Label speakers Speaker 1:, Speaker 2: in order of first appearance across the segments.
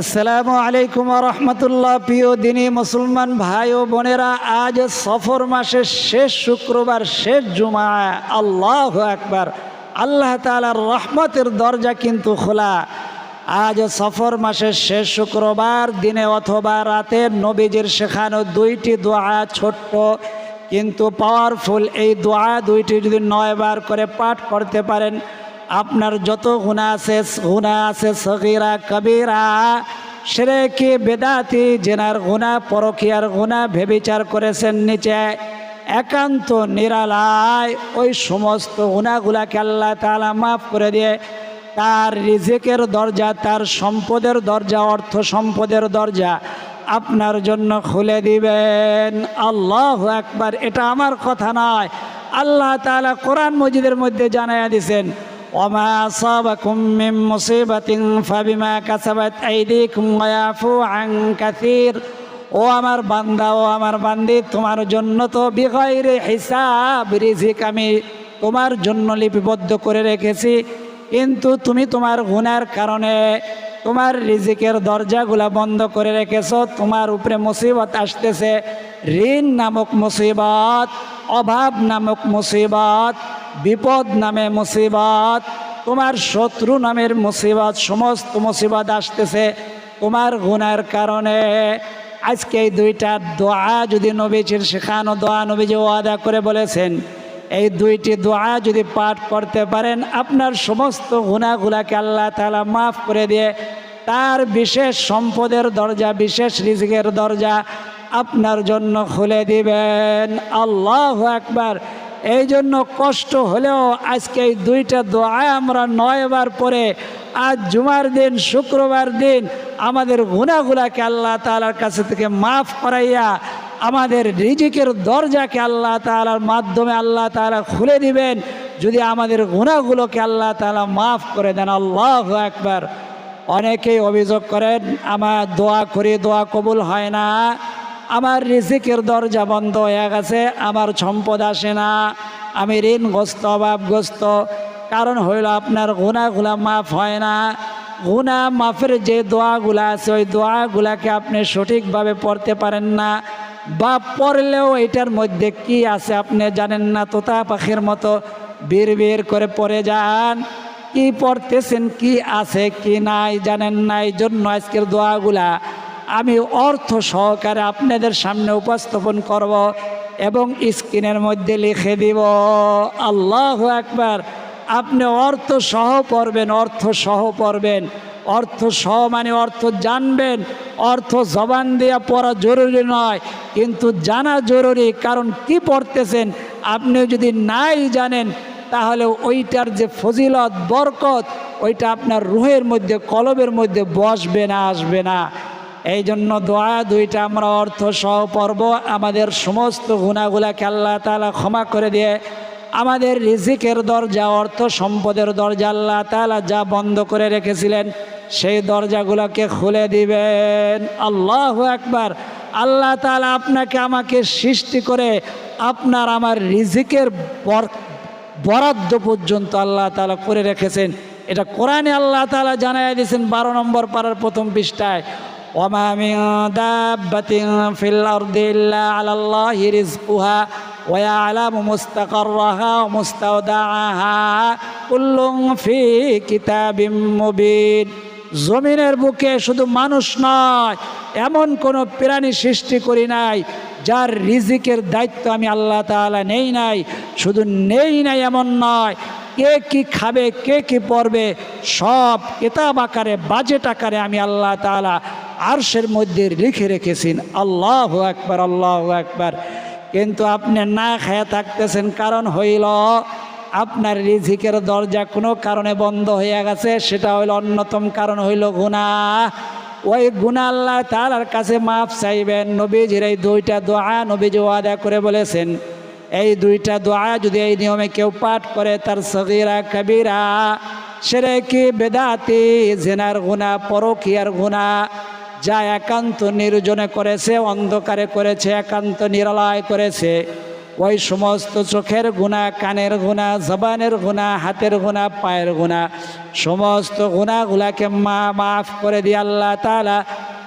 Speaker 1: আসসালামু আলাইকুম রহমতুল্লাহ। প্রিয় দিনী মুসলমান ভাই ও বোনেরা, আজ সফর মাসের শেষ শুক্রবার, শেষ জুমা আল্লাহ একবার আল্লাহ তালার রহমতের দরজা কিন্তু খোলা। আজ সফর মাসের শেষ শুক্রবার, দিনে অথবা রাতে নবীজির শেখানো দুইটি দোয়া ছোট্ট কিন্তু পাওয়ারফুল এই দোয়া দুইটি যদি নয়বার করে পাঠ করতে পারেন আপনার যত গুণা আছে গুণা আছে, সগিরা, কবিরা সেরে কি বেদাতি, জেনার গুণা পরকিয়ার গুণা ভেবিচার করেছেন নিচে, একান্ত নিরালায় ওই সমস্ত গুণাগুলাকে আল্লাহ তালা মাফ করে দিয়ে তার রিজিকের দরজা, তার সম্পদের দরজা, অর্থ সম্পদের দরজা আপনার জন্য খুলে দিবেন। আল্লাহ একবার এটা আমার কথা নয়। আল্লাহ তাআলা কোরআন মজিদের মধ্যে জানাইয়া দিছেন وما أصابكم من مصيبة فبما كسبت أيديكم ويعفو عن كثير ও আমার বান্দা ও আমার বান্দি তোমার জন্য তো বিগয়রে হিসাব রিজিক আমি তোমার জন্য লিপিবদ্ধ করে রেখেছি কিন্তু তুমি তোমার গুনার কারণে তোমার রিজিকের দরজাগুলা বন্ধ করে রেখেছো তোমার উপরে মুসিবত আসতেছে ঋণ নামক মুসিবত অভাব নামক মুসিবত, বিপদ নামে মুসিবত, তোমার শত্রু নামের মুসিবত, সমস্ত মুসিবত আসতেছে তোমার গুনার কারণে। আজকে এই দুইটা দোয়া যদি নবীজির শেখানো, দোয়া নবীজি ওয়াদা করে বলেছেন, এই দুইটি দোয়া যদি পাঠ করতে পারেন, আপনার সমস্ত গুণাগুলাকে আল্লাহ তালা মাফ করে দিয়ে, তার বিশেষ সম্পদের দরজা, বিশেষ রিজিকের দরজা আপনার জন্য খুলে দিবেন। আল্লাহ একবার এই জন্য কষ্ট হলেও আজকে এই দুইটা দোয়া আমরা নয়বার পরে আজ জুমার দিন, শুক্রবার দিন আমাদের গুণাগুলাকে আল্লাহ তালার কাছে থেকে মাফ করাইয়া আমাদের রিজিকের দরজাকে আল্লাহ তালার মাধ্যমে আল্লাহ তালা খুলে দিবেন। যদি আমাদের গুণাগুলোকে আল্লাহ তালা মাফ করে দেন, আল্লাহ একবার অনেকেই অভিযোগ করেন, আমার দোয়া করি, দোয়া কবুল হয় না। আমার রিজিকের দরজা বন্ধ হয়ে গেছে, আমার সম্পদ আসে না। আমি ঋণগ্রস্ত, অভাবগ্রস্ত। কারণ হইল আপনার গুণাগুলা মাফ হয় না। গুণা মাফের যে দোয়াগুলা আছে, ওই দোয়াগুলাকে আপনি সঠিকভাবে পড়তে পারেন না। বা পড়লেও এটার মধ্যে কি আছে আপনি জানেন না, তোতা পাখির মতো বীর বীর করে পড়ে যান। কি পড়তেছেন, কি আছে, কি নাই জানেন না এই জন্য আজকের দোয়াগুলা আমি অর্থ সহকারে আপনাদের সামনে উপস্থাপন করব এবং স্ক্রিনের মধ্যে লিখে দিব, আল্লাহ একবার আপনি অর্থ সহ পড়বেন, অর্থ সহ পড়বেন। অর্থ সহ মানে অর্থ জানবেন। অর্থ জবান দেওয়া পড়া জরুরি নয়, কিন্তু জানা জরুরি। কারণ কি পড়তেছেন? আপনি যদি নাই জানেন, তাহলে ওইটার যে ফজিলত, বরকত, ওইটা আপনার রুহের মধ্যে, কলবের মধ্যে বসবে না, আসবে না। এই জন্য দোয়া দুইটা আমরা অর্থ সহ পর্ব আমাদের সমস্ত গুণাগুলাকে আল্লাহ তালা ক্ষমা করে দিয়ে আমাদের রিজিকের দরজা, অর্থ সম্পদের দরজা আল্লাহ তালা যা বন্ধ করে রেখেছিলেন, সেই দরজাগুলোকে খুলে দিবেন। আল্লাহ একবার আল্লাহ তালা আপনাকে আমাকে সৃষ্টি করে আপনার আমার রিজিকের বরাদ্দ পর্যন্ত আল্লাহ তালা করে রেখেছেন। এটা কোরআনে আল্লাহ তালা জানাই দিয়েছেন, বারো নম্বর পাড়ার প্রথম পৃষ্ঠায়। وما من دابة في الأرض إلا على الله رزقها ويعلم مستقرها ومستودعها كل في كتاب مبين জমিনের বুকে শুধু মানুষ নয় এমন কোনো প্রাণী সৃষ্টি করি নাই যার রিজিকের দায়িত্ব আমি আল্লাহ তাআলা নেই নাই শুধু নেই নাই এমন নয় কে কি খাবে কে কি পড়বে সব কেতাব আকারে বাজেট আকারে আমি আল্লাহ তাআলা আরশের মধ্যে লিখে রেখেছেন, আল্লাহ একবার আল্লাহ একবার কিন্তু আপনি না খেয়ে থাকতেছেন, কারণ হইল আপনার রিজিকের দরজা কোনো কারণে বন্ধ হয়ে গেছে, সেটা হইল অন্যতম কারণ হইল গুণা ওই গুণা আল্লাহ তালার কাছে মাফ চাইবেন। নবীজির এই দুইটা দোয়া নবীজি ওয়াদা করে বলেছেন, এই দুইটা দোয়া যদি এই নিয়মে কেউ পাঠ করে, তার সগিরা কবিরা, সেরে কি বেদাতি, জেনার গুণা পরকিয়ার গুণা যা একান্ত নির্জনে করেছে, অন্ধকারে করেছে, একান্ত নিরালয় করেছে। ওই সমস্ত চোখের গুণা, কানের গুণা, জবানের গুণা, হাতের গুণা, পায়ের গুণা, সমস্ত গুণাগুলাকে মা মাফ করে দিয়ে আল্লাহ তালা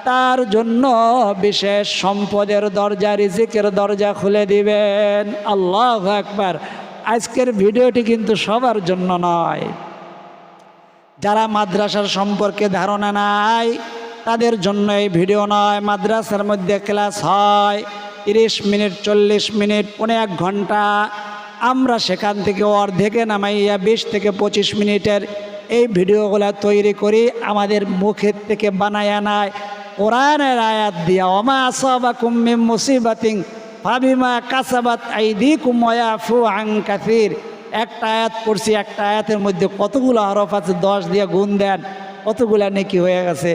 Speaker 1: তার জন্য বিশেষ সম্পদের দরজা, রিজিকের দরজা খুলে দিবেন। আল্লাহ একবার আজকের ভিডিওটি কিন্তু সবার জন্য নয়। যারা মাদ্রাসার সম্পর্কে ধারণা নাই তাদের জন্য এই ভিডিও নয়, মাদ্রাসার মধ্যে ক্লাস হয়, তিরিশ মিনিট, চল্লিশ মিনিট, পনে এক ঘণ্টা। আমরা সেখান থেকে অর্ধেকে নামাইয়া বিশ থেকে পঁচিশ মিনিটের এই ভিডিওগুলো তৈরি করি, আমাদের মুখের থেকে বানায়া নাই কোরআনের আয়াত দিয়া অমা আসবা কুম্মিম মুসিবাতিং ফাবিমা কাসাবাত আইদি কুময়া ফু আং কাসির। একটা আয়াত পড়ছি, একটা আয়াতের মধ্যে কতগুলো হরফ আছে, দশ দিয়ে গুণ দেন, কতগুলা নেকি হয়ে গেছে।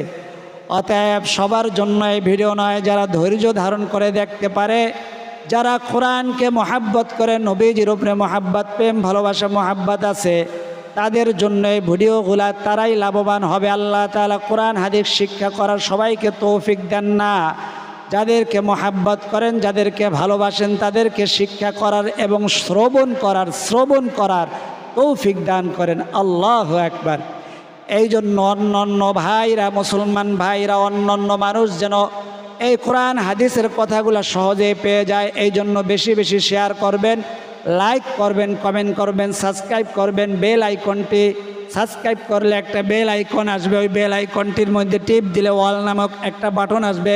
Speaker 1: অতএব সবার জন্য এই ভিডিও নয়, যারা ধৈর্য ধারণ করে দেখতে পারে, যারা কোরআনকে মহাব্বত করে, নবীজির উপরে মহাব্বত, প্রেম, ভালোবাসা, মহাব্বত আছে, তাদের জন্য এই ভিডিওগুলা তারাই লাভবান হবে। আল্লাহ তাআলা কোরআন, হাদিস, শিক্ষা করার সবাইকে তৌফিক দেন না। যাদেরকে মহাব্বত করেন, যাদেরকে ভালোবাসেন, তাদেরকে শিক্ষা করার এবং শ্রবণ করার শ্রবণ করার তৌফিক দান করেন। আল্লাহ একবার এই জন্য অন্য অন্য ভাইরা, মুসলমান ভাইরা অন্য অন্য মানুষ যেন এই কোরআন, হাদিসের কথাগুলো সহজে পেয়ে যায় এই জন্য বেশি বেশি শেয়ার করবেন লাইক করবেন কমেন্ট করবেন সাবস্ক্রাইব করবেন বেল আইকনটি সাবস্ক্রাইব করলে একটা বেল আইকন আসবে, ওই বেল আইকনটির মধ্যে টিপ দিলে ওয়াল নামক একটা বাটন আসবে,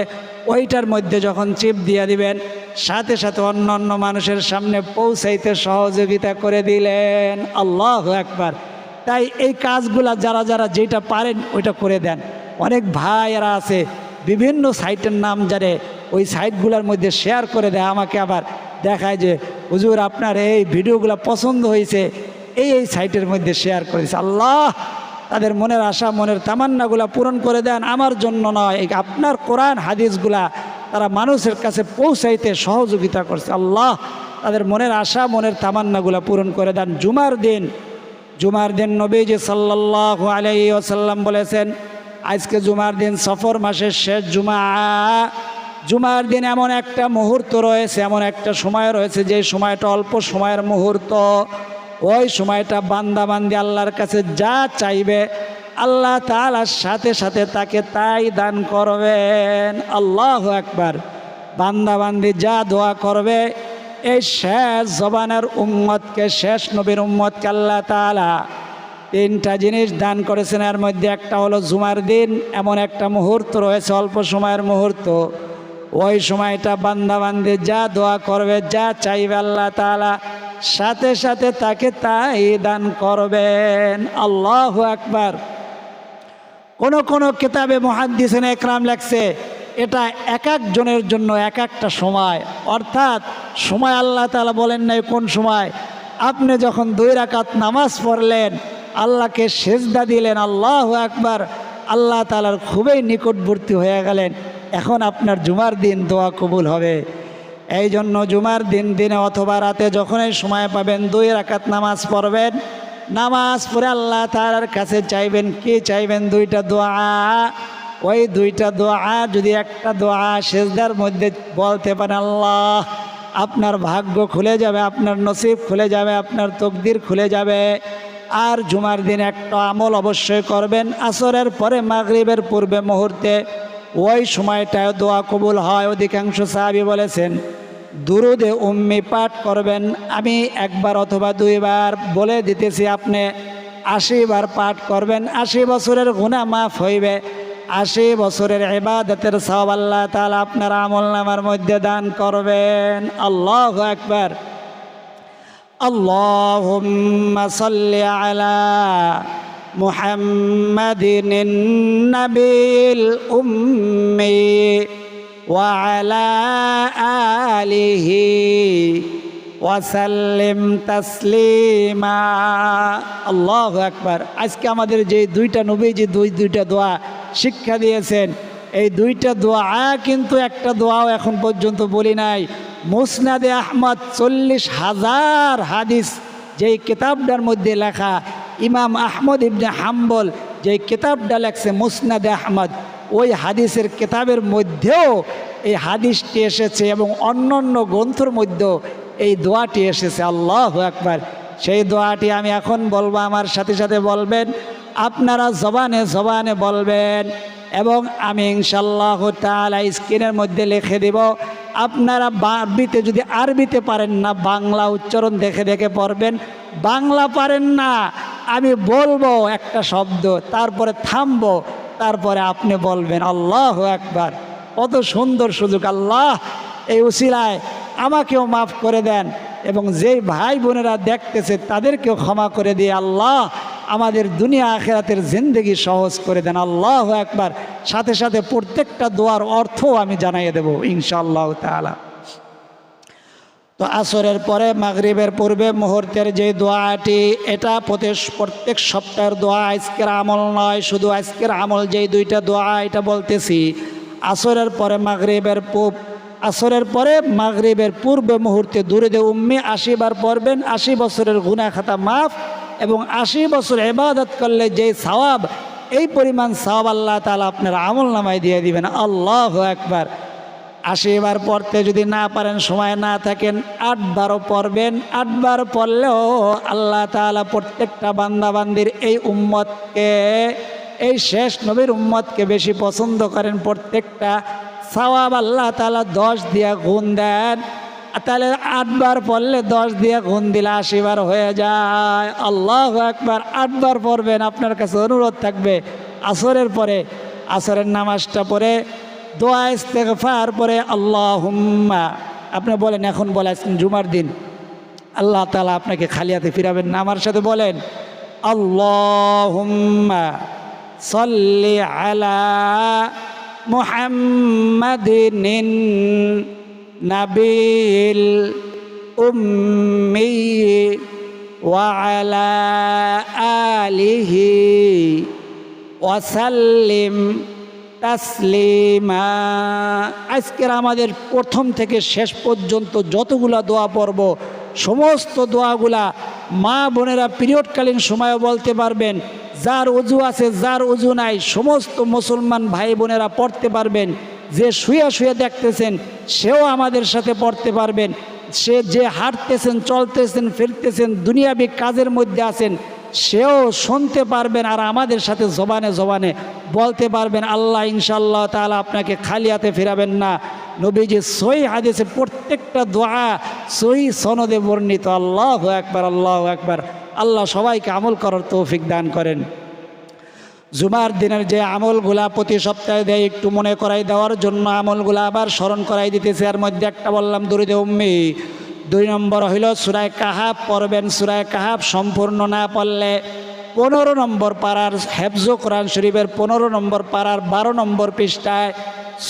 Speaker 1: ওইটার মধ্যে যখন চিপ দিয়ে দিবেন, সাথে সাথে অন্য অন্য মানুষের সামনে পৌঁছাইতে সহযোগিতা করে দিলেন। আল্লাহ একবার তাই এই কাজগুলা যারা যারা যেটা পারেন ওইটা করে দেন। অনেক ভাইয়েরা আছে, বিভিন্ন সাইটের নাম জানে, ওই সাইটগুলোর মধ্যে শেয়ার করে দেয়। আমাকে আবার দেখায় যে, হুজুর, আপনার এই ভিডিওগুলো পছন্দ হয়েছে। এই এই সাইটের মধ্যে শেয়ার করেছে। আল্লাহ, তাদের মনের আশা, মনের তামান্নাগুলা পূরণ করে দেন। আমার জন্য নয়, এই আপনার কোরআন, হাদিসগুলা তারা মানুষের কাছে পৌঁছাইতে সহযোগিতা করছে। আল্লাহ, তাদের মনের আশা, মনের তামান্নাগুলা পূরণ করে দেন। জুমার দিন জুমার দিন নবীজি সাল্লাহ আলাই ওসাল্লাম বলেছেন, আজকে জুমার দিন সফর মাসের শেষ জুমা। জুমার দিন এমন একটা মুহূর্ত রয়েছে, এমন একটা সময় রয়েছে যে সময়টা অল্প সময়ের মুহূর্ত। ওই সময়টা বান্দা বান্দি আল্লাহর কাছে যা চাইবে, আল্লাহ তালার সাথে সাথে তাকে তাই দান করবেন। আল্লাহ একবার বান্দা বান্দি যা দোয়া করবে এই শেষ জবানের উম্মতকে, শেষ নবীর উম্মতকে আল্লাহ তালা তিনটা জিনিস দান করেছেন। এর মধ্যে একটা হলো জুমার দিন, এমন একটা মুহূর্ত রয়েছে, অল্প সময়ের মুহূর্ত। ওই সময়টা বান্দা বান্দি যা দোয়া করবে, যা চাইবে আল্লাহ তালা সাথে সাথে তাকে তাই দান করবেন। আল্লাহ একবার কোন কোন কিতাবে মহাদ্দিসেন একরাম লেখছে এটা এক একজনের জন্য এক একটা সময়। অর্থাৎ সময় আল্লাহ তালা বলেন নাই কোন সময়? আপনি যখন দুই রাকাত নামাজ পড়লেন, আল্লাহকে সেজদা দিলেন, আল্লাহ একবার আল্লাহ তালার খুবই নিকটবর্তী হয়ে গেলেন। এখন আপনার জুমার দিন দোয়া কবুল হবে। এই জন্য জুমার দিন দিনে অথবা রাতে যখনই সময় পাবেন, দুই রাকাত নামাজ পড়বেন। নামাজ পড়ে আল্লাহ তালার কাছে চাইবেন, কি চাইবেন? দুইটা দোয়া। ওই দুইটা দোয়া, যদি একটা দোয়া সেজদার মধ্যে বলতে পারেন, আল্লাহ, আপনার ভাগ্য খুলে যাবে, আপনার নসিব খুলে যাবে, আপনার তকদির খুলে যাবে। আর জুমার দিন একটা আমল অবশ্যই করবেন। আসরের পরে মাগরিবের পূর্বে মুহূর্তে ওই সময়টায় দোয়া কবুল হয়। অধিকাংশ সাহাবি বলেছেন, দুরুদে উম্মি পাঠ করবেন। আমি একবার অথবা দুইবার বলে দিতেছি, আপনি আশি বার পাঠ করবেন। আশি বছরের গুণা মাফ হইবে। আশি বছরের এবাদতের সব আল্লাহ তালা আপনার আমল নামার মধ্যে দান করবেন আল্লাহ একবার اللهم صل على محمد النبي الأمي وعلى آله ওয়াসাল্লিম তাসলিমা আল্লাহ একবার আজকে আমাদের যে দুইটা নবী যে দুই দুইটা দোয়া শিক্ষা দিয়েছেন। এই দুইটা দোয়া, কিন্তু একটা দোয়াও এখন পর্যন্ত বলি নাই। মুসনাদে আহমদ চল্লিশ হাজার হাদিস যেই কিতাবটার মধ্যে লেখা, ইমাম আহমদ ইবনে হাম্বল যেই কিতাবটা লেখছে মুসনাদে আহমদ, ওই হাদিসের কিতাবের মধ্যেও এই হাদিসটি এসেছে এবং অন্য অন্য গ্রন্থর মধ্যেও এই দোয়াটি এসেছে। আল্লাহ একবার সেই দোয়াটি আমি এখন বলব, আমার সাথে সাথে বলবেন আপনারা জবানে জবানে বলবেন এবং আমি ইনশাল্লাহ তালা স্ক্রিনের মধ্যে লিখে দেব। আপনারা আরবিতে যদি আরবিতে পারেন না, বাংলা উচ্চারণ দেখে দেখে পড়বেন। বাংলা পারেন না, আমি বলব একটা শব্দ, তারপরে থামবো, তারপরে আপনি বলবেন, আল্লাহ একবার কত সুন্দর সুযোগ, আল্লাহ, এই উসিলায় আমাকেও মাফ করে দেন। এবং যেই ভাই বোনেরা দেখতেছে, তাদেরকেও ক্ষমা করে দিয়ে আল্লাহ আমাদের দুনিয়া আখেরাতের জিন্দগি সহজ করে দেন। আল্লাহ একবার সাথে সাথে প্রত্যেকটা দোয়ার অর্থও আমি জানাইয়ে দেব, ইনশাআল্লাহ তালা তো আসরের পরে, মাগরিবের পূর্বে, মুহূর্তের যে দোয়াটি, এটা প্রতি প্রত্যেক সপ্তাহের দোয়া আজকের আমল নয়, শুধু আজকের আমল যেই দুইটা দোয়া, এটা বলতেছি। আসরের পরে, মাগরিবের পূব, আসরের পরে, মাগরিবের পূর্বে মুহূর্তে দূরে দে উম্মি আশিবার পড়বেন, আশি বছরের গুনা খাতা মাফ এবং আশি বছর এবাদত করলে যে সওয়াব, এই পরিমাণ সওয়াব আল্লাহ তালা আপনার আমল নামায় দিয়ে দিবেন। আল্লাহ একবার আশিবার পড়তে যদি না পারেন, সময় না থাকেন আটবারও পড়বেন। আটবার পড়লেও আল্লাহ তালা প্রত্যেকটা বান্দাবান্দির এই উম্মতকে, এই শেষ নবীর উম্মতকে বেশি পছন্দ করেন। প্রত্যেকটা সওয়াব আল্লাহ তালা দশ দিয়া গুণ দেন। তাহলে আটবার পড়লে দশ দিয়ে গুণ দিলে আশিবার হয়ে যায়। আল্লাহ একবার আটবার পড়বেন, আপনার কাছে অনুরোধ থাকবে। আসরের পরে, আসরের নামাজটা পরে দোয়া ইস্তেগফার পরে আল্লাহ হুম্মা আপনি বলেন, এখন বলে আজকে জুমার দিন। আল্লাহ তালা আপনাকে খালিয়াতে ফিরাবেন না। আমার সাথে বলেন আল্লাহ হুম্মা সল্লি আলা মুহাম্মাদিন। নাবিল উম্মি وعلى آله ওয়াসাল্লিম তাসলিমা আজকের আমাদের প্রথম থেকে শেষ পর্যন্ত যতগুলা দোয়া পড়ব সমস্ত দোয়াগুলা মা বোনেরা পিরিয়ডকালীন সময়ও বলতে পারবেন যার অজু আছে যার অজু নাই সমস্ত মুসলমান ভাই বোনেরা পড়তে পারবেন যে শুয়ে শুয়ে দেখতেছেন, সেও আমাদের সাথে পড়তে পারবেন। সে যে হাঁটতেছেন, চলতেছেন, ফিরতেছেন, দুনিয়াবি কাজের মধ্যে আছেন, সেও শুনতে পারবেন আর আমাদের সাথে জবানে জবানে বলতে পারবেন, আল্লাহ ইনশাল্লাহ তালা আপনাকে খালি হাতে ফেরাবেন না। নবীজি সই হাদিসে প্রত্যেকটা দোয়া সই সনদে বর্ণিত। আল্লাহ একবার আল্লাহ একবার আল্লাহ সবাইকে আমল করার তৌফিক দান করেন। জুমার দিনের যে আমলগুলা প্রতি সপ্তাহে দেয়, একটু মনে করাই দেওয়ার জন্য আমলগুলা আবার স্মরণ করাই দিতেছে। এর মধ্যে একটা বললাম দরিদে উম্মি। দুই নম্বর হইল সুরায় কাহাব, পড়বেন সুরায় কাহাব, সম্পূর্ণ না পড়লে পনেরো নম্বর পাড়ার হেফজো কোরআন শরীফের পনেরো নম্বর পাড়ার বারো নম্বর পৃষ্ঠায়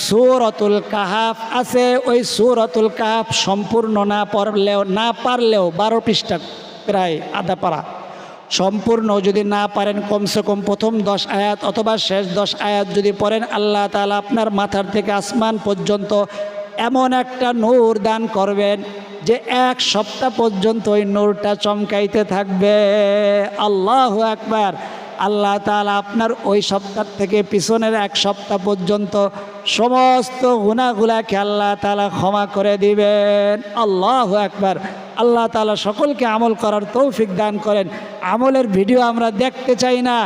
Speaker 1: সুরতুল কাহাফ আছে। ওই সুরতুল কাহাফ সম্পূর্ণ না পড়লেও, না পারলেও বারো পৃষ্ঠা প্রায় আধা পাড়া। সম্পূর্ণ যদি না পারেন, কমসে কম প্রথম দশ আয়াত অথবা শেষ দশ আয়াত যদি পড়েন, আল্লাহ তালা আপনার মাথার থেকে আসমান পর্যন্ত এমন একটা নূর দান করবেন যে এক সপ্তাহ পর্যন্ত ওই নূরটা চমকাইতে থাকবে। আল্লাহ একবার আল্লাহ তালা আপনার ওই সপ্তাহ থেকে পিছনের এক সপ্তাহ পর্যন্ত সমস্ত গুণাগুলাকে আল্লাহ তালা ক্ষমা করে দিবেন। আল্লাহ একবার আল্লাহ তালা সকলকে আমল করার তৌফিক দান করেন। আমলের ভিডিও আমরা দেখতে চাই না।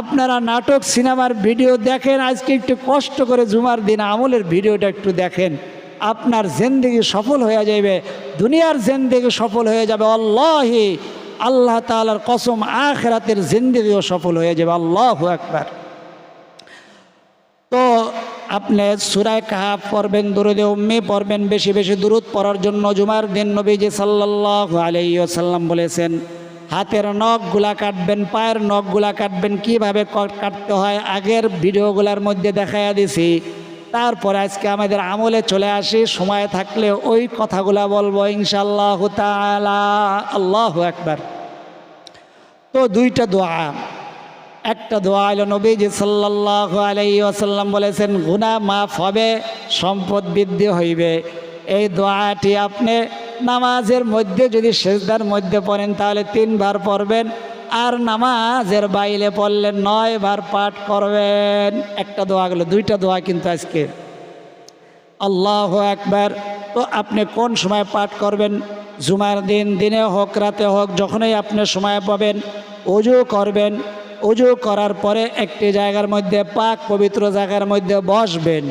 Speaker 1: আপনারা নাটক, সিনেমার ভিডিও দেখেন, আজকে একটু কষ্ট করে জুমার দিন, আমলের ভিডিওটা একটু দেখেন। আপনার জেন্দিগি সফল হয়ে যাবে দুনিয়ার জেন্দিগি সফল হয়ে যাবে। আল্লাহি আল্লাহ তালার কসম আখরাতের জিন্দিগিও সফল হয়ে যাবে। আল্লাহ একবার তো আপনি সুরায় কাহা পড়বেন, দুরুদে উম্মি পড়বেন, বেশি বেশি দূরত পড়ার জন্য জুমার দিন নবীজি সাল্লাহ আলাইসাল্লাম বলেছেন, হাতের নখগুলা কাটবেন, পায়ের নখগুলা কাটবেন, কীভাবে কাটতে হয়? আগের ভিডিওগুলার মধ্যে দেখাইয়া দিছি। তারপরে আজকে আমাদের আমলে চলে আসি, সময় থাকলে ওই কথাগুলা বলব ইনশাল্লাহ তালা আল্লাহ একবার তো দুইটা দোয়া। একটা দোয়া হলো নবীজি সাল্লাহ আলাই আসাল্লাম বলেছেন গুণা মাফ হবে, সম্পদ বৃদ্ধি হইবে। এই দোয়াটি আপনি নামাজের মধ্যে যদি সেজদার মধ্যে পড়েন, তাহলে তিনবার পড়বেন। আর নামাজের বাইলে পড়লে নয় বার পাঠ করবেন। একটা দোয়া গেলো, দুইটা দোয়া কিন্তু আজকে। আল্লাহ একবার তো আপনি কোন সময় পাঠ করবেন? জুমার দিন, দিনে হোক, রাতে হোক, যখনই আপনি সময় পাবেন, অজু করবেন। অজু করার পরে একটি জায়গার মধ্যে, পাক পবিত্র জায়গার মধ্যে বসবেন।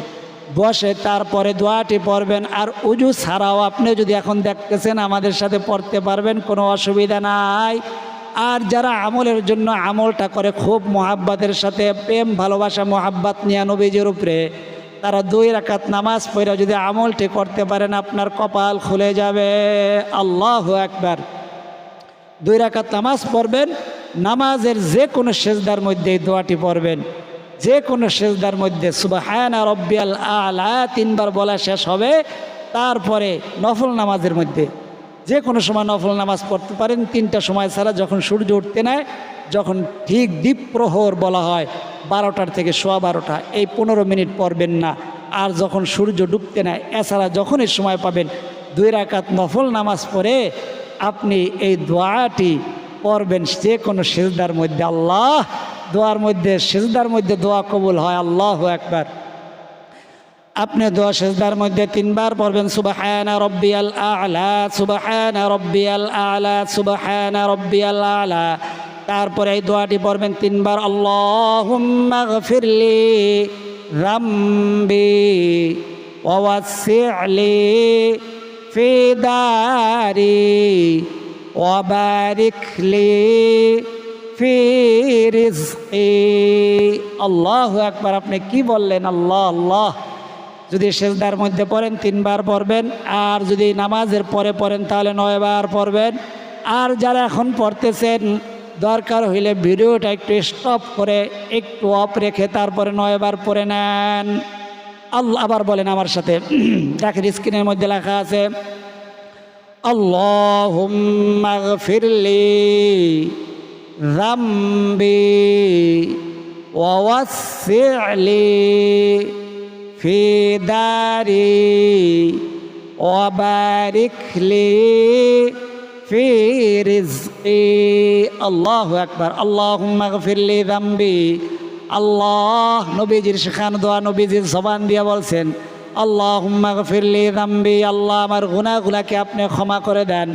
Speaker 1: বসে তারপরে দোয়াটি পড়বেন। আর উজু ছাড়াও আপনি যদি এখন দেখতেছেন আমাদের সাথে পড়তে পারবেন, কোনো অসুবিধা নাই। আর যারা আমলের জন্য আমলটা করে খুব মোহাব্বাতের সাথে, প্রেম, ভালোবাসা, মোহাব্বাত নিয়ে নবীজির উপরে, তারা দুই রাকাত নামাজ পড়ে যদি আমলটি করতে পারেন, আপনার কপাল খুলে যাবে। আল্লাহ একবার দুই রাকাত নামাজ পড়বেন, নামাজের যে কোনো সেজদার মধ্যে এই দোয়াটি পড়বেন। যে কোনো সেজদার মধ্যে সুবাহায়না রব্বিয়াল আলা তিনবার বলা শেষ হবে, তারপরে নফল নামাজের মধ্যে। যে কোনো সময় নফল নামাজ পড়তে পারেন, তিনটা সময় ছাড়া যখন সূর্য উঠতে নেয়, যখন ঠিক দ্বীপ প্রহর বলা হয়, বারোটার থেকে সোয়া বারোটা, এই পনেরো মিনিট পড়বেন না। আর যখন সূর্য ডুবতে নেয়, এছাড়া যখনই সময় পাবেন, দুই রাকাত নফল নামাজ পড়ে আপনি এই দোয়াটি পড়বেন যে কোনো সেজদার মধ্যে। আল্লাহ, দোয়ার মধ্যে, সেজদার মধ্যে দোয়া কবুল হয়। আল্লাহ একবার আপনি দোয়া সেজদার মধ্যে তিনবার পড়বেন, সুবাহানা রব্বিয়াল আলা, সুবাহানা রব্বিয়াল আলা, সুবাহানা রব্বিয়াল আলা। তারপরে এই দোয়াটি পড়বেন তিনবার, আল্লাহুম্মা গফিরলি রাম্বি ওয়াসি'লি ফি দারি ওয়াবারিক লি ফি রিজকি। আল্লাহু আকবার, আপনি কি বললেন? আল্লাহ আল্লাহ। যদি সেজদার মধ্যে পড়েন, তিনবার পড়বেন। আর যদি নামাজের পরে পড়েন, তাহলে নয়বার পড়বেন। আর যারা এখন পড়তেছেন, দরকার হইলে ভিডিওটা একটু স্টপ করে একটু অফ রেখে তারপরে নয়বার পড়ে নেন। আল্লাহ আবার বলেন আমার সাথে, দেখেন স্ক্রিনের মধ্যে লেখা আছে আল্লাহ ফিরলি রাম্বি ওয়াসে আলী في داري وبارك لي في رزقي الله أكبر اللهم اغفر لي ذنبي আল্লাহ নবীজির শেখানো দোয়া নবীজির জবান দিয়া বলছেন আল্লাহ ফিরলি দাম্বি আল্লাহ আমার গুণাগুলাকে আপনি ক্ষমা করে দেন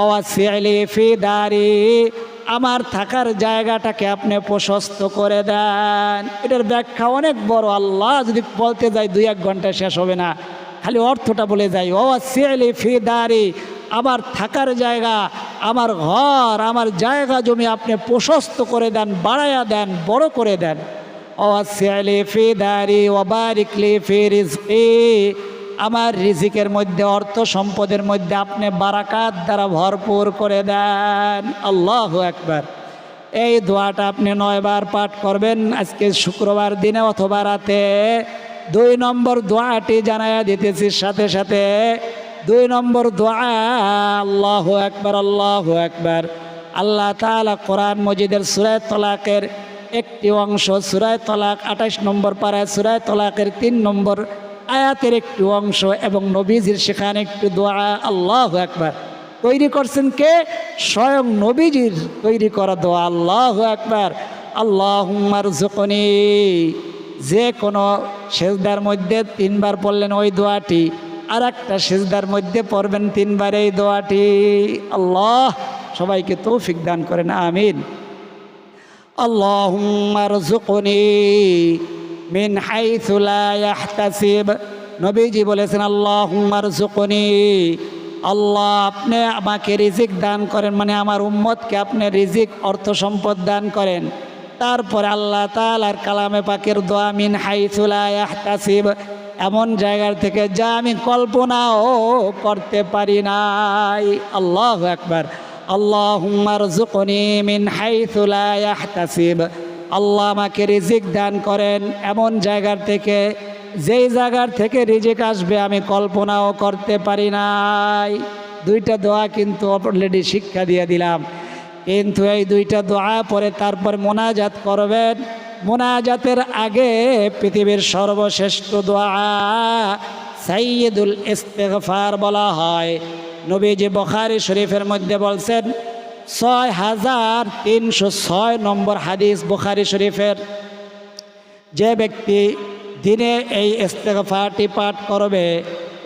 Speaker 1: অওয়াসিয়ালি ফি দারি আমার থাকার জায়গাটাকে আপনি প্রশস্ত করে দেন। এটার ব্যাখ্যা অনেক বড়, আল্লাহ যদি বলতে যাই দুই এক ঘণ্টা শেষ হবে না, খালি অর্থটা বলে যাই অওয়াসিয়ালি ফি দারি, আমার থাকার জায়গা, আমার ঘর, আমার জায়গা জমি আপনি প্রশস্ত করে দেন বাড়াইয়া দেন, বড় করে দেন। অসিয়ালি ফি দারি ওবারিকলি ফি রিজকি আমার রিজিকের মধ্যে, অর্থ সম্পদের মধ্যে আপনি বারাকাত দ্বারা ভরপুর করে দেন। আল্লাহ একবার এই দোয়াটা আপনি নয়বার পাঠ করবেন, আজকে শুক্রবার দিনে অথবা রাতে। দুই নম্বর দোয়াটি জানাইয়া দিতেছি, সাথে সাথে দুই নম্বর দোয়া, আল্লাহ একবার আল্লাহ একবার আল্লাহ তালা কোরআন মজিদের সুরায় তলাকের একটি অংশ, সুরায় তলাক আঠাশ নম্বর পাড়ায় সুরায় তলাকের তিন নম্বর আয়াতের একটি অংশ এবং নবীজির সেখানে একটি দোয়া, আল্লাহ একবার তৈরি করছেন কে? স্বয়ং নবীজির তৈরি করা দোয়া, আল্লাহ একবার আল্লাহ জকনি যে কোনো সেজদার মধ্যে তিনবার পড়লেন ওই দোয়াটি আর একটা সেজদার মধ্যে পড়বেন তিনবার এই দোয়াটি। আল্লাহ, সবাইকে তৌফিক দান করেন, আমিন। আল্লাহ জকনি মিন নবীজি বলেছেন আল্লাহ হুমার আল্লাহ আপনি আমাকে রিজিক দান করেন মানে আমার উম্মতকে আপনি রিজিক, অর্থ সম্পদ দান করেন। তারপরে আল্লাহ তালার কালামে পাকের দোয়া, মিন হাইসুলাহতাসিব এমন জায়গার থেকে যা আমি কল্পনাও করতে পারি নাই। আল্লাহ একবার আল্লাহ হুমার জুকনি মিন হাইসুলাহতাসিব আল্লাহ আমাকে রিজিক দান করেন এমন জায়গার থেকে, যেই জায়গার থেকে রিজিক আসবে আমি কল্পনাও করতে পারি নাই। দুইটা দোয়া কিন্তু অলরেডি শিক্ষা দিয়ে দিলাম। কিন্তু এই দুইটা দোয়া পরে তারপর মোনাজাত করবেন। মোনাজাতের আগে পৃথিবীর সর্বশ্রেষ্ঠ দোয়া সাইয়দুল ইস্তেগফার বলা হয়। নবীজি বখারি শরীফের মধ্যে বলছেন ছয় হাজার তিনশো ছয় নম্বর হাদিস বুখারি শরীফের। যে ব্যক্তি দিনে এই ইস্তেগফারটি পাঠ করবে,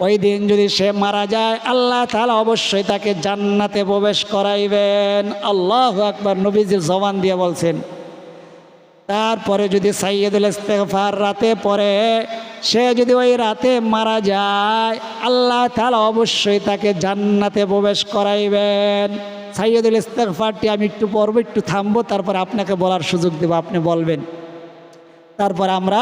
Speaker 1: ওই দিন যদি সে মারা যায়, আল্লাহ তাহলে অবশ্যই তাকে জান্নাতে প্রবেশ করাইবেন। আল্লাহ আকবার নবীজির জবান দিয়ে বলছেন, তারপরে যদি সাইয়েদুল ইস্তেগফার রাতে পড়ে, সে যদি ওই রাতে মারা যায়, আল্লাহ তাহলে অবশ্যই তাকে জান্নাতে প্রবেশ করাইবেন। সাইয়দুল ইস্তেগফারটি আমি একটু পড়ব, একটু থামবো, তারপর আপনাকে বলার সুযোগ দেবো, আপনি বলবেন। তারপর আমরা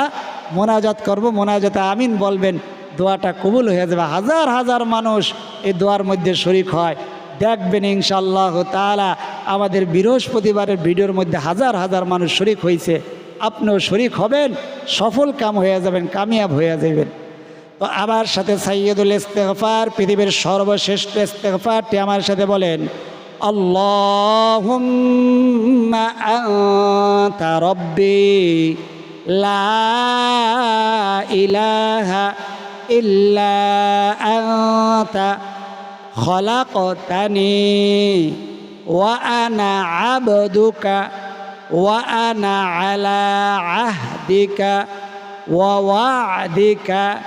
Speaker 1: মোনাজাত করব, মোনাজাতে আমিন বলবেন, দোয়াটা কবুল হয়ে যাবে। হাজার হাজার মানুষ এই দোয়ার মধ্যে শরিক হয়। দেখবেন ইনশাল্লাহ তালা আমাদের বৃহস্পতিবারের ভিডিওর মধ্যে হাজার হাজার মানুষ শরিক হয়েছে আপনিও শরিক হবেন, সফল কাম হয়ে যাবেন, কামিয়াব হয়ে যাবেন। তো আমার সাথে সাইয়দুল ইস্তেগফার, পৃথিবীর সর্বশ্রেষ্ঠ ইস্তেগফারটি আমার সাথে বলেন। اللهم أنت ربي لا إله إلا أنت خلقتني وأنا عبدك وأنا على عهدك ووعدك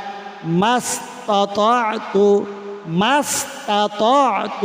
Speaker 1: ما استطعت ما استطعت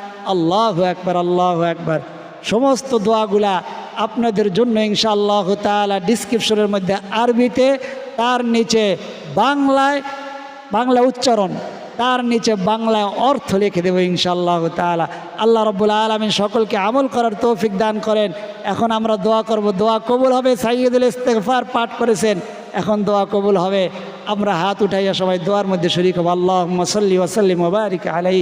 Speaker 1: আল্লাহ একবার আল্লাহ একবার সমস্ত দোয়াগুলা আপনাদের জন্য ইনশাআল্লাহ তালা ডিসক্রিপশনের মধ্যে আরবিতে, তার নিচে বাংলায়, বাংলা উচ্চারণ, তার নিচে বাংলায় অর্থ লিখে দেবো ইনশাআল্লাহ তালা আল্লাহ রব্বুল আলমিন সকলকে আমল করার তৌফিক দান করেন। এখন আমরা দোয়া করব, দোয়া কবুল হবে সাইয়দুল ইস্তেগফার পাঠ করেছেন। এখন দোয়া কবুল হবে। আমরা হাত উঠাইয়া সবাই দোয়ার মধ্যে শরিক হব। আল্লাহ মসল্লি ওসল্লি মুবারিক আলাই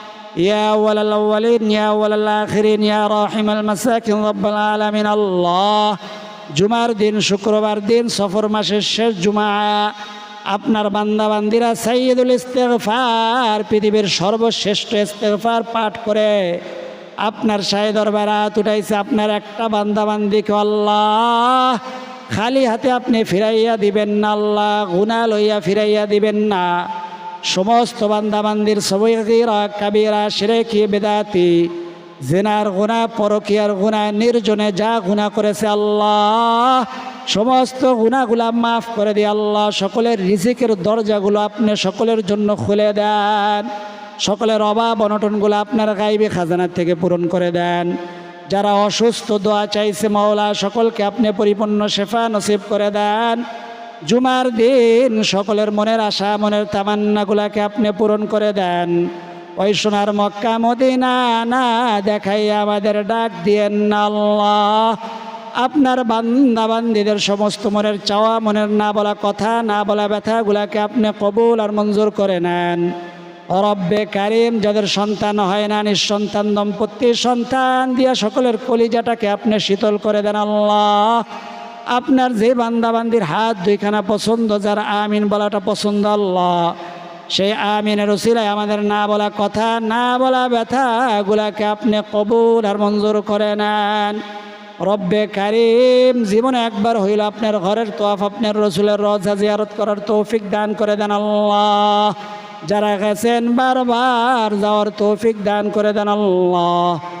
Speaker 1: يا أول الأولين يا أول الآخرين يا راحم المساكن رب العالمين الله জুমার দিন শুক্রবার দিন সফর মাসের শেষ জুমা আপনার বান্দাবান্দিরা সাইয়দুল ইস্তেগফার পৃথিবীর সর্বশ্রেষ্ঠ ইস্তেগফার পাঠ করে আপনার শাহী দরবারাত উঠাইছে আপনার একটা বান্দাবান্দিকে আল্লাহ খালি হাতে আপনি ফিরাইয়া দিবেন না আল্লাহ গুনা লইয়া ফিরাইয়া দিবেন না সমস্ত বান্দাবান্দির সবইরা কাবিরা, সিরেকি, বেদাতি, জেনার গুণা, পরকিয়ার গুণা, নির্জনে যা গুণা করেছে আল্লাহ, সমস্ত গুণাগুলা মাফ করে দিয়ে আল্লাহ সকলের রিজিকের দরজাগুলো আপনি সকলের জন্য খুলে দেন। সকলের অভাব অনটনগুলো আপনার গাইবে খাজানার থেকে পূরণ করে দেন। যারা অসুস্থ দোয়া চাইছে মাওলা, সকলকে আপনি পরিপূর্ণ শেফা নসিব করে দেন। জুমার দিন সকলের মনের আশা, মনের তামান্নাগুলাকে আপনি পূরণ করে দেন। ওই সোনার মক্কা মদিনা না দেখাই আমাদের ডাক দিয়েন আল্লাহ। আপনার বান্দা বান্দিদের সমস্ত মনের চাওয়া, মনের না বলা কথা, না বলা ব্যথাগুলাকে আপনি কবুল আর মঞ্জুর করে নেন। অরব্বে কারিম, যাদের সন্তান হয় না, নিঃসন্তান দম্পতি সন্তান, দিয়া সকলের কলিজাটাকে আপনি শীতল করে দেন আল্লাহ। আপনার যে বান্দাবান্দির হাত দুইখানা পছন্দ, যার আমিন বলাটা পছন্দ আল্লাহ, সেই আমিনের ওসিলায় আমাদের না বলা কথা, না বলা ব্যথা ব্যথাগুলাকে আপনি কবুল আর মঞ্জুর করে নেন। রব্বে কারিম, জীবনে একবার হইল আপনার ঘরের তোয়াফ, আপনার রসুলের রজা জিয়ারত করার তৌফিক দান করে দেন আল্লাহ। যারা গেছেন বারবার যাওয়ার তৌফিক দান করে দেন আল্লাহ।